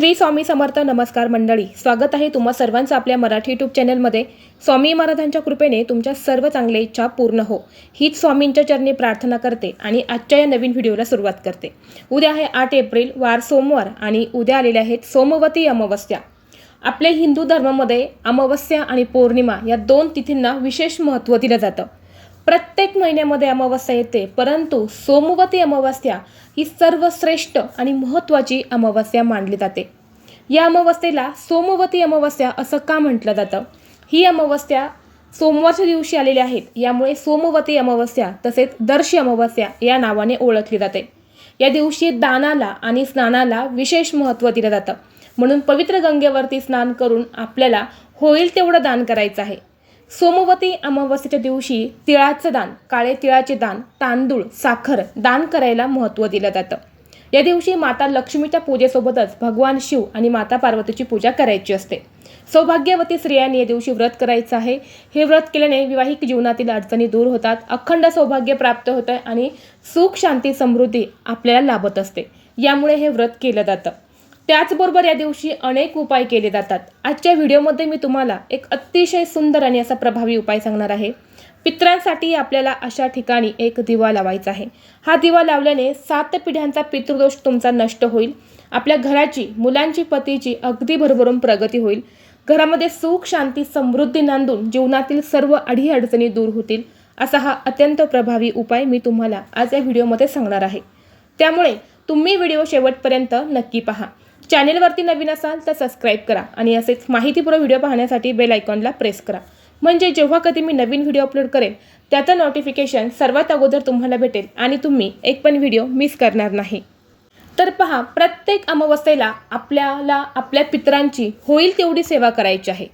श्री स्वामी समर्थ नमस्कार मंडळी. स्वागत आहे तुम्हा सर्वांचं आपल्या मराठी यूट्यूब चॅनलमध्ये स्वामी महाराजांच्या कृपेने तुमच्या सर्व चांगल्या इच्छा पूर्ण हो. हीच स्वामींच्या चरणी प्रार्थना करते आणि आजच्या या नवीन व्हिडिओला सुरुवात करते. उद्या आहे आठ एप्रिल वार सोमवार आणि उद्या आलेल्या आहेत सोमवती अमावस्या. आपल्या हिंदू धर्मामध्ये अमावस्या आणि पौर्णिमा या दोन तिथींना विशेष महत्त्व दिलं जातं. प्रत्येक महिन्यामध्ये अमावस्या येते परंतु सोमवती अमावस्या ही सर्वश्रेष्ठ आणि महत्त्वाची अमावस्या मानली जाते. या अमावस्येला सोमवती अमावस्या असं का म्हटलं जातं? ही अमावस्या सोमवारच्या दिवशी आलेल्या आहेत यामुळे सोमवती अमावस्या तसेच दर्शी अमावस्या या नावाने ओळखली जाते. या दिवशी दानाला आणि स्नानाला विशेष महत्त्व दिलं जातं. म्हणून पवित्र गंगेवरती स्नान करून आपल्याला होईल तेवढं दान करायचं आहे. सोमवती अमावस्येच्या दिवशी तिळाचं दान काळे तिळाचे दान तांदूळ साखर दान करायला महत्त्व दिलं जातं. या दिवशी माता लक्ष्मीच्या पूजेसोबतच भगवान शिव आणि माता पार्वतीची पूजा करायची असते. सौभाग्यवती स्त्रियांनी या दिवशी व्रत करायचं आहे. हे व्रत केल्याने विवाहिक जीवनातील अडचणी दूर होतात अखंड सौभाग्य प्राप्त होतं आणि सुख शांती समृद्धी आपल्याला लाभत असते. यामुळे हे व्रत केलं जातं. त्याचबरोबर या दिवशी अनेक उपाय केले जातात. आजच्या व्हिडिओमध्ये मी तुम्हाला एक अतिशय सुंदर आणि असा प्रभावी उपाय सांगणार आहे. पित्रांसाठी आपल्याला अशा ठिकाणी एक दिवा लावायचा आहे. हा दिवा लावल्याने सात पिढ्यांचा पितृदोष तुमचा नष्ट होईल. आपल्या घराची मुलांची पतीची अगदी भरभरून प्रगती होईल. घरामध्ये सुख शांती समृद्धी नांदून जीवनातील सर्व अडीअडचणी दूर होतील असा हा अत्यंत प्रभावी उपाय मी तुम्हाला आज या व्हिडिओमध्ये सांगणार आहे. त्यामुळे तुम्ही व्हिडिओ शेवटपर्यंत नक्की पहा. चॅनेलवरती नवीन असाल तर सबस्क्राईब करा आणि असेच माहितीपूर्व व्हिडिओ पाहण्यासाठी बेल आयकॉनला प्रेस करा. म्हणजे जेव्हा कधी मी नवीन व्हिडिओ अपलोड करेन त्याचं नोटिफिकेशन सर्वात अगोदर तुम्हाला भेटेल आणि तुम्ही एक पण व्हिडिओ मिस करणार नाही. तर पहा प्रत्येक अमावस्येला आपल्याला आपल्या पितरांची होईल तेवढी सेवा करायची आहे.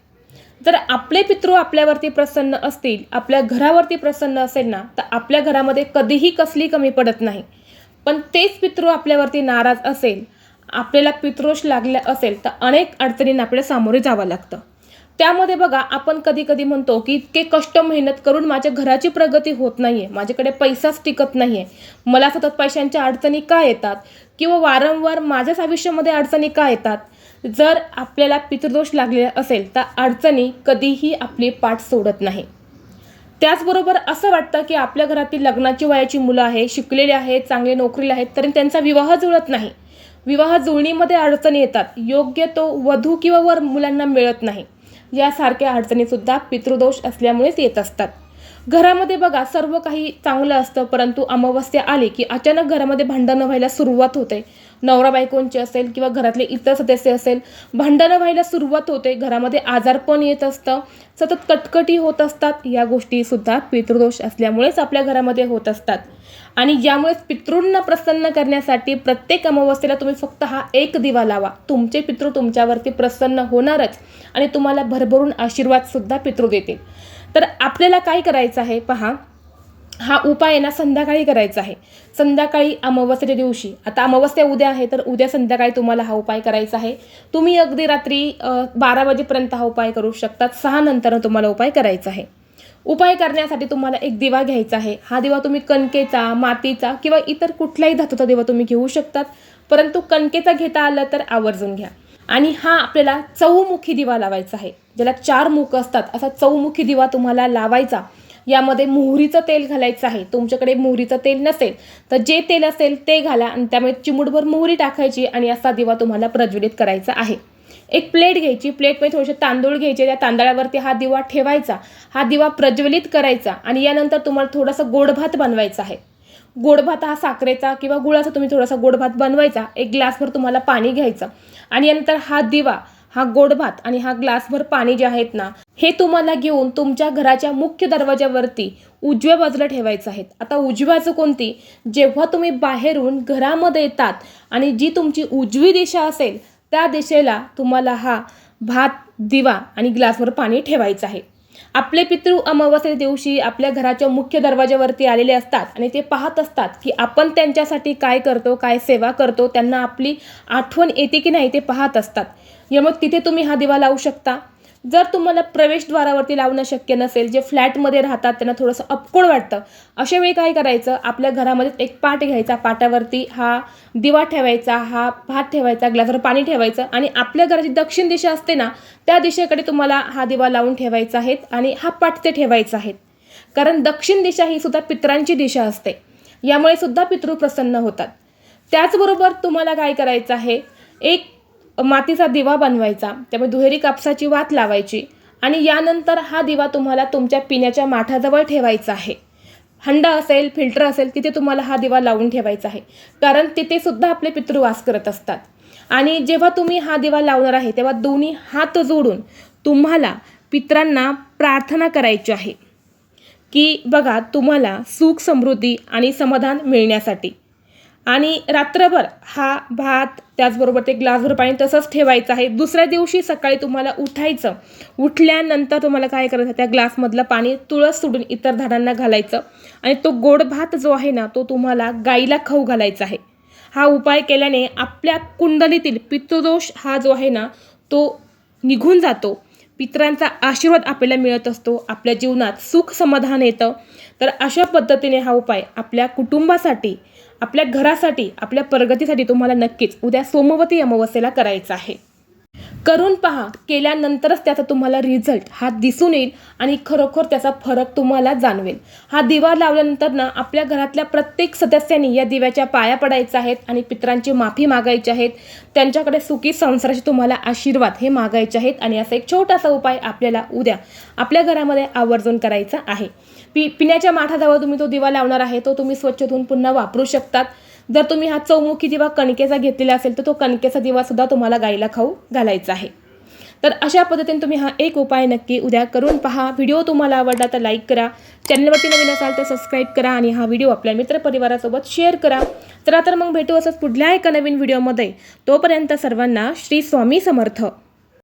जर आपले पितृ आपल्यावरती प्रसन्न असतील आपल्या घरावरती प्रसन्न असेल ना तर आपल्या घरामध्ये कधीही कसली कमी पडत नाही. पण तेच पितृ आपल्यावरती नाराज असेल आपल्याला पितृष लागल्या असेल तर अनेक अडचणींना आपल्याला सामोरे जावं लागतं. त्यामध्ये बघा आपण कधी कधी म्हणतो की इतके कष्ट मेहनत करून माझ्या घराची प्रगती होत नाही आहे माझ्याकडे पैसाच टिकत नाही आहे मला सतत पैशांच्या अडचणी का येतात? किंवा वारंवार माझ्याच आयुष्यामध्ये अडचणी का येतात? जर आपल्याला पितृदोष लागलेला असेल तर अडचणी कधीही आपली पाठ सोडत नाही. त्याचबरोबर असं वाटतं की आपल्या घरातील लग्नाची वयाची मुलं आहे शिकलेली आहेत चांगले नोकरीला आहेत तरी त्यांचा विवाह जुळत नाही. विवाह जुळणीमध्ये अडचणी येतात. योग्य तो वधू किंवा वर मुलांना मिळत नाही. यासारख्या अडचणीसुद्धा पितृदोष असल्यामुळेच येत असतात. घरामध्ये बघा सर्व काही चांगलं असतं परंतु अमावस्या आली की अचानक घरामध्ये भांडणं व्हायला सुरुवात होते. नवरा बायकोंची असेल किंवा घरातले इतर सदस्य असेल भांडणं व्हायला सुरुवात होते. घरामध्ये आजारपण येत असतं. सतत कटकटी होत असतात. या गोष्टीसुद्धा पितृदोष असल्यामुळेच आपल्या घरामध्ये होत असतात. आणि यामुळेच पितृंना प्रसन्न करण्यासाठी प्रत्येक अमावस्येला तुम्ही फक्त हा एक दिवा लावा. तुमचे पितृ तुमच्यावरती प्रसन्न होणारच आणि तुम्हाला भरभरून आशीर्वादसुद्धा पितृ देतील. तर आपल्याला काय करायचं आहे? पहा हा उपाय आहे ना संध्याकाळी करायचा आहे. संध्याकाळी अमावस्येच्या दिवशी. आता अमावस्या उद्या आहे तर उद्या संध्याकाळी तुम्हाला हा उपाय करायचा आहे. तुम्ही अगदी रात्री बारा वाजेपर्यंत हा उपाय करू शकतात. सहा नंतर तुम्हाला उपाय करायचा आहे. उपाय करण्यासाठी तुम्हाला एक दिवा घ्यायचा आहे. हा दिवा तुम्ही कणकेचा मातीचा किंवा इतर कुठल्याही धातूचा दिवा तुम्ही घेऊ शकतात. परंतु कणकेचा घेता आलं तर आवर्जून घ्या. आणि हा आपल्याला चौमुखी दिवा लावायचा आहे. ज्याला चार मुख असतात असा चौमुखी दिवा तुम्हाला लावायचा. यामध्ये मोहरीचं तेल घालायचं आहे. तुमच्याकडे मोहरीचं तेल नसेल तर जे तेल असेल ते घाला आणि त्यामुळे चिमूटभर मोहरी टाकायची आणि असा दिवा तुम्हाला प्रज्वलित करायचा आहे. एक प्लेट घ्यायची. प्लेटमध्ये थोडेसे तांदूळ घ्यायचे. त्या तांदळावरती हा दिवा ठेवायचा. हा दिवा प्रज्वलित करायचा आणि यानंतर तुम्हाला थोडासा गोड भात बनवायचा आहे. गोड भात हा साखरेचा किंवा गुळाचा तुम्ही थोडासा गोड भात बनवायचा. एक ग्लासभर तुम्हाला पाणी घ्यायचं. आणि यानंतर हा दिवा हा गोड भात आणि हा ग्लासभर पाणी जे आहेत ना हे तुम्हाला घेऊन तुमच्या घराच्या मुख्य दरवाज्यावरती उजव्या बाजूला ठेवायचं आहेत. आता उजव्याचं कोणती? जेव्हा तुम्ही बाहेरून घरामध्ये येतात आणि जी तुमची उजवी दिशा असेल त्या दिशेला तुम्हाला हा भात दिवा आणि ग्लासवर पाणी ठेवायचं आहे. आपले पितृ अमावस्ये दिवशी आपल्या घराच्या मुख्य दरवाज्यावरती आलेले असतात आणि ते पाहत असतात की आपण त्यांच्यासाठी काय करतो काय सेवा करतो त्यांना आपली आठवण येते की नाही ते पाहत असतात. यामुळे तिथे तुम्ही हा दिवा लावू शकता. जर तुम्हाला प्रवेशद्वारावरती लावणं शक्य नसेल जे फ्लॅटमध्ये राहतात त्यांना थोडंसं अपकोड वाटतं अशा वेळी काय करायचं? आपल्या घरामध्ये एक पाट घ्यायचा. पाटावरती हा दिवा ठेवायचा हा भात ठेवायचा ग्लासवर पाणी ठेवायचं आणि आपल्या घराची दक्षिण दिशा असते ना त्या दिशेकडे तुम्हाला हा दिवा लावून ठेवायचा आहे आणि हा पाट ते ठेवायचा आहे कारण दक्षिण दिशा ही सुद्धा पितरांची दिशा असते. यामुळे सुद्धा पितृ प्रसन्न होतात. त्याचबरोबर तुम्हाला काय करायचं आहे? एक मातीचा दिवा बनवायचा त्यामुळे दुहेरी कापसाची वात लावायची आणि यानंतर हा दिवा तुम्हाला तुमच्या पिण्याच्या माठाजवळ ठेवायचा आहे. हंडा असेल फिल्टर असेल तिथे तुम्हाला हा दिवा लावून ठेवायचा आहे. कारण तिथे सुद्धा आपले पितृ वास करत असतात. आणि जेव्हा तुम्ही हा दिवा लावणार आहे तेव्हा दोन्ही हात जोडून तुम्हाला पितरांना प्रार्थना करायची आहे. की बघा तुम्हाला सुख समृद्धी आणि समाधान मिळण्यासाठी. आणि रात्रभर हा भात त्याचबरोबर ते ग्लासभर पाणी तसंच ठेवायचं आहे. दुसऱ्या दिवशी सकाळी तुम्हाला उठायचं. उठल्यानंतर तुम्हाला काय करायचं? त्या ग्लासमधलं पाणी तुळस सोडून इतर झाडांना घालायचं. आणि तो गोड भात जो आहे ना तो तुम्हाला गाईला खाऊ घालायचा आहे. हा उपाय केल्याने आपल्या कुंडलीतील पितृदोष हा जो आहे ना तो निघून जातो. पितरांचा आशीर्वाद आपल्याला मिळत असतो आपल्या जीवनात सुख समाधान येतं. तर अशा पद्धतीने हा उपाय आपल्या कुटुंबासाठी आपल्या घरासाठी आपल्या प्रगतीसाठी तुम्हाला नक्कीच उद्या सोमवती अमावस्येला करायचा आहे. करून पहा. केल्यानंतरच त्याचा तुम्हाला रिझल्ट हा दिसून येईल आणि खरोखर त्याचा फरक तुम्हाला जाणवेल. हा दिवा लावल्यानंतर ना आपल्या घरातल्या प्रत्येक सदस्यांनी या दिव्याच्या पाया पडायच्या आहेत आणि पितरांची माफी मागायची आहेत. त्यांच्याकडे सुखी संसाराचे तुम्हाला आशीर्वाद हे मागायचे आहेत आणि असा एक छोटासा उपाय आपल्याला उद्या आपल्या घरामध्ये आवर्जून करायचा आहे. पि पिण्याच्या माठाजवळ तुम्ही तो दिवा लावणार आहे तो तुम्ही स्वच्छ धुवून पुन्हा वापरू शकतात. जर तुम्ही हा चौमुखी दिवा कणकेचा घेतलेला असेल तर तो कणकेचा दिवासुद्धा तुम्हाला गाईला खाऊ घालायचा आहे. तर अशा पद्धतीने तुम्ही हा एक उपाय नक्की उद्या करून पहा. व्हिडिओ तुम्हाला आवडला तर लाईक करा. चॅनलवरती नवीन असाल तर सबस्क्राईब करा आणि हा व्हिडिओ आपल्या मित्रपरिवारासोबत शेअर करा. चला तर मग भेटू असंच पुढल्या एका नवीन व्हिडिओमध्ये. तोपर्यंत सर्वांना श्री स्वामी समर्थ.